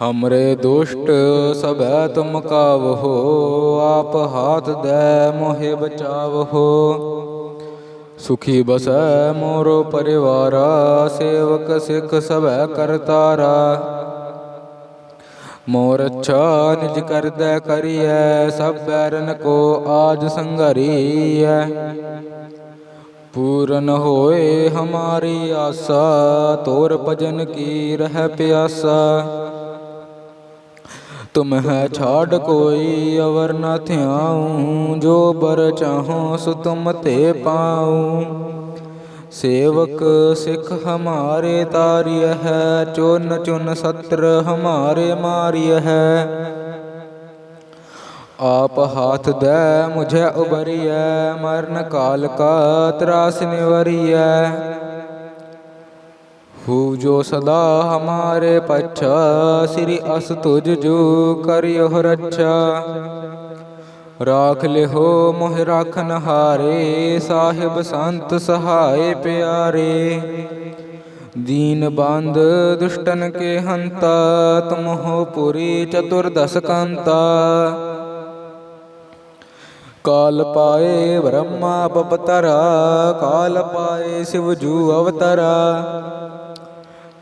ਹਮਰੇ ਦੁਸ਼ਟ ਸਭੈ ਤੁਮ ਕਾਵਹੋ ਆਪ ਹਾਥ ਦੇ ਮੋਹਿ ਬਚਾਵਹੋ ਸੁਖੀ ਬਸੈ ਮੋਰੋ ਪਰਿਵਾਰਾ ਸੇਵਕ ਸਿੱਖ ਸਭੈ ਕਰਤਾਰਾ ਮੋਰ ਅੱਛਾ ਨਿਜ ਕਰਦਾ ਕਰੀਐ ਸਭ ਬੈਰਨ ਕੋ ਆਜ ਸੰਘਰੀਐ ਪੂਰਨ ਹੋਏ ਹਮਾਰੀ ਆਸਾ ਤੋਰ ਭਜਨ ਕੀ ਰਹਿ ਪਿਆਸਾ ਤੁਮ ਹੈ ਛਾੜ ਕੋਈ ਅਵਰ ਨ ਥਿਆਉ, ਜੋ ਬਰ ਚਾਹੋ ਸੋ ਤੁਮ ਤੇ ਪਾਉ। ਸੇਵਕ ਸਿੱਖ ਹਮਾਰੇ ਤਾਰਿਯ ਹੈ, ਚੁਨ ਚੁਨ ਸਤਰ ਹਮਾਰੇ ਮਾਰਿਯ ਹੈ। ਆਪ ਹਾਥ ਦੇ ਮੁਝੇ ਉਬਰੀਐ ਮਰਨ ਕਾਲ ਕਾ ਤਰਾਸ ਨਿਵਰੀਐ। ਹੂ ਜੋ ਸਦਾ ਹਮਾਰੇ ਪਛਾ, ਸ੍ਰੀ ਅਸ ਤੁਜ ਜੋ ਕਰਿਓ ਰੱਛਾ। ਰਾਖ ਲਿਹੋ ਮੋਹ ਰਾਖਨ ਹਾਰੇ ਸਾਹਿਬ ਸੰਤ ਸਹਾਏ ਪਿਆਰੇ। ਦੀਨ ਬੰਦ ਦੁਸ਼ਟਨ ਕੇ ਹੰਤਾ ਤੁਮਹੁ ਪੁਰੀ ਚਤੁਰਦਸ ਕੰਤਾ। ਕਾਲ ਪਾਏ ਬ੍ਰਹਮਾ ਪਪਤਰਾ ਕਾਲ ਪਾਏ ਸਿਵ ਜੂ ਅਵਤਰਾ।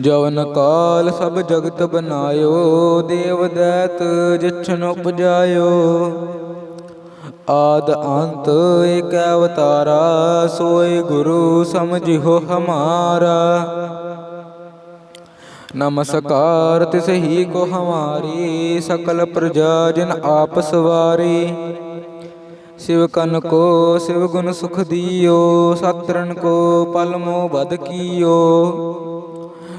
ਜਵਨ ਕਾਲ ਸਭ ਜਗਤ ਬਨਾਇਓ, ਦੇਵ ਦੈਤ ਜਿਛਨ ਉਪਜਾਇਓ। ਆਦ ਅੰਤ ਏਕ ਅਵਤਾਰਾ, ਸੋਏ ਗੁਰੂ ਸਮਝਿਓ ਹਮਾਰਾ। ਨਮਸਕਾਰ ਤਿਸ ਹੀ ਕੋ ਹਮਾਰੀ, ਸਕਲ ਪ੍ਰਜਾ ਜਨ ਆਪ ਸਵਾਰੀ। ਸਿਵ ਕਨ ਕੋ ਸਿਵ ਗੁਣ ਸੁਖ ਦੀਓ ਸਤਰਨ ਕੋ ਪਲ ਮੋ ਬਦ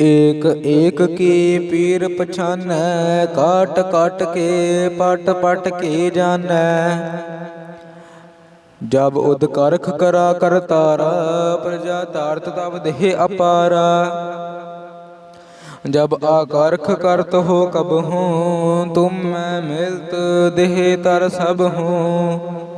ਏਕ ਏਕ ਕੀ ਪੀਰ ਪਛਾਨੈ, ਕਾਟ ਕਾਟ ਕੇ, ਪਟ ਪਟ ਕੇ ਜਾਣੈ ਜਬ ਉਦ ਕਰਖ ਕਰਾ ਕਰਤਾਰਾ ਪ੍ਰਜਾ ਤਾਰਤ ਤਬ ਦੇਹ ਅਪਾਰਾ। ਜਬ ਆਕਰਖ ਕਰਤ ਹੋ ਕਬ ਹੂੰ, ਤੁਮ ਮੈਂ ਮਿਲਤ ਦੇਹ ਤਰ ਸਭ ਹੂੰ।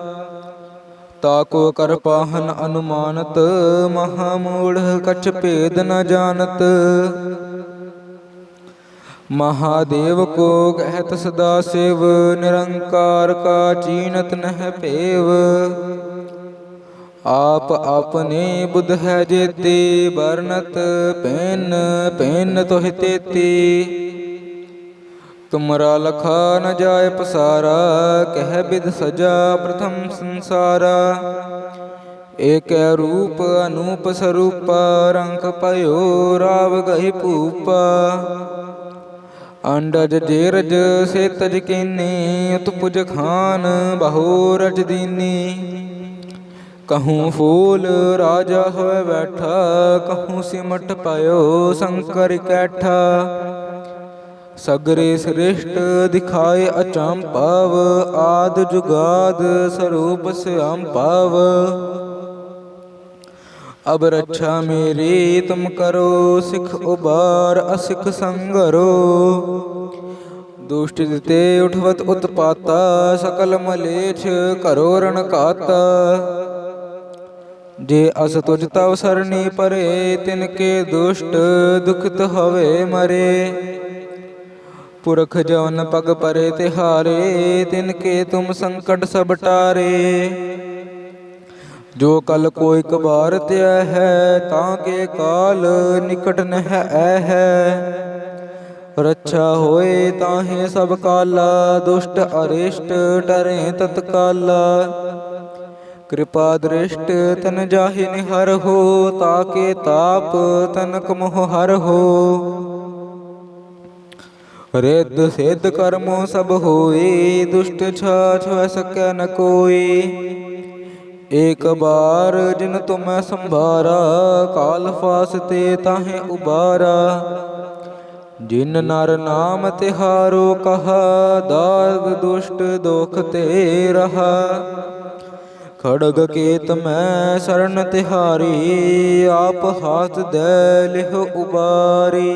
ਤਾ ਕੋ ਕਰ ਪਾਹਨ ਅਨੁਮਾਨਤ, ਮਹਾ ਮੂੜ ਕਛ ਭੇਦ ਨ ਜਾਣਤ। ਮਹਾਦੇਵ ਕੋ ਕਹਿਤ ਸਦਾ ਸਿਵ, ਨਿਰੰਕਾਰ ਕਾ ਚੀਨਤ ਨਹਿ ਭੇਵ। ਆਪ ਆਪਣੇ ਬੁੱਧ ਹੈ ਜੇਤੇ ਬਰਨਤ ਪੈਨ ਪੈਨ ਤੋਹਿ ਤੇਤੀ। ਤੁਮਰਾ ਲਖਾ ਨ ਜਾਏ ਪਸਾਰਾ, ਕਹਿ ਬਿਦ ਸਜਾ ਪ੍ਰਥਮ ਸੰਸਾਰਾ। ਏਕੈ ਰੂਪ ਅਨੂਪ ਸਰੂਪ ਰੰਗ ਪਇਓ ਰਾਵ ਗਹਿ ਭੂਪ। ਅੰਡਜ ਜੇਰਜ ਸੇਤਜ ਕੀਨੀ, ਉਤਪੁਜ ਖਾਨ ਬਹੁ ਰਜ ਦੀਨੀ। ਕਹੂੰ ਫੂਲ ਰਾਜਾ ਹੋਏ ਬੈਠਾ, ਕਹੂੰ ਸਿਮਟ ਪਇਓ ਸ਼ੰਕਰ ਕੈਠਾ। ਸਗਰੇ ਸ੍ਰਿਸ਼ਟ ਦਿਖਾਏ ਅਚੰਭਵ ਆਦ ਜੁਗਾਦ ਸਰੂਪ ਸਿਅੰਭਵ ਅਬ ਰੱਛਾ ਮੇਰੀ, ਤੁਮ ਕਰੋ ਸਿਖ ਉਬਾਰ, ਅਸਿਖ ਸੰਗਰੋ। ਦੁਸ਼ਟ ਜਿਤੇ ਉਠਵਤ ਉਤਪਾਤਾ, ਸਕਲ ਮਲੇਛ ਕਰੋ ਰਣ ਕਾਤਾ ਜੇ ਅਸ ਤੁਜ ਤਵ ਸਰਣੀ ਪਰੇ, ਤਿਨ ਕੇ ਦੁਸ਼ਟ ਦੁਖਤ ਹੋਵੇ ਮਰੇ। ਪੁਰਖ ਜਵਨ ਪਗ ਪਰੇ ਤਿਹਾਰੇ, ਤਿਨ ਕੇ ਤੁਮ ਸੰਕਟ ਸਭ ਟਾਰੇ। ਜੋ ਕਲ ਕੋਈ ਕਬਾਰ ਤਿਆ ਹੈ, ਤਾਂ ਕੇ ਕਾਲ ਨਿਕਟ ਨਹਿ ਐ ਹੈ। ਰੱਛਾ ਹੋਏ ਤਾਹੇ ਸਭ ਕਾਲਾ, ਦੁਸ਼ਟ ਅਰਿਸ਼ਟ ਟਰੇ ਤਤਕਾਲਾ ਕਿਰਪਾ ਦ੍ਰਿਸ਼ਟ ਤਨ ਜਾਹਿ ਨਿਹਰ ਹੋ ਤਾਕੇ ਤਾਪ ਤਨਕ ਮੋਹ ਹਰ ਹੋ। ਰਿੱਧ ਸਿੱਧ ਕਰਮੋ ਸਭ ਹੋਏ, ਦੁਸ਼ਟ ਛਾਛ ਹੋਇ ਸਕੈ ਨ ਕੋਈ ਏਕ ਬਾਰ ਜਿਨ ਤੁਮੈ ਸੰਭਾਰਾ, ਕਾਲ ਫਾਸ ਤੇ ਤਾਹੇ ਉਬਾਰਾ। ਜਿਨ ਨਰ ਨਾਮ ਤਿਹਾਰੋ ਕਹਾ, ਦਾਗ ਦੁਸ਼ਟ ਦੋਖ ਤੇ ਰਹਾ। ਖੜਗ ਕੇਤ ਮੈਂ ਸਰਨ ਤਿਹਾਰੀ, ਆਪ ਹਾਥ ਦੇ ਲਿਹ ਉਬਾਰੀ।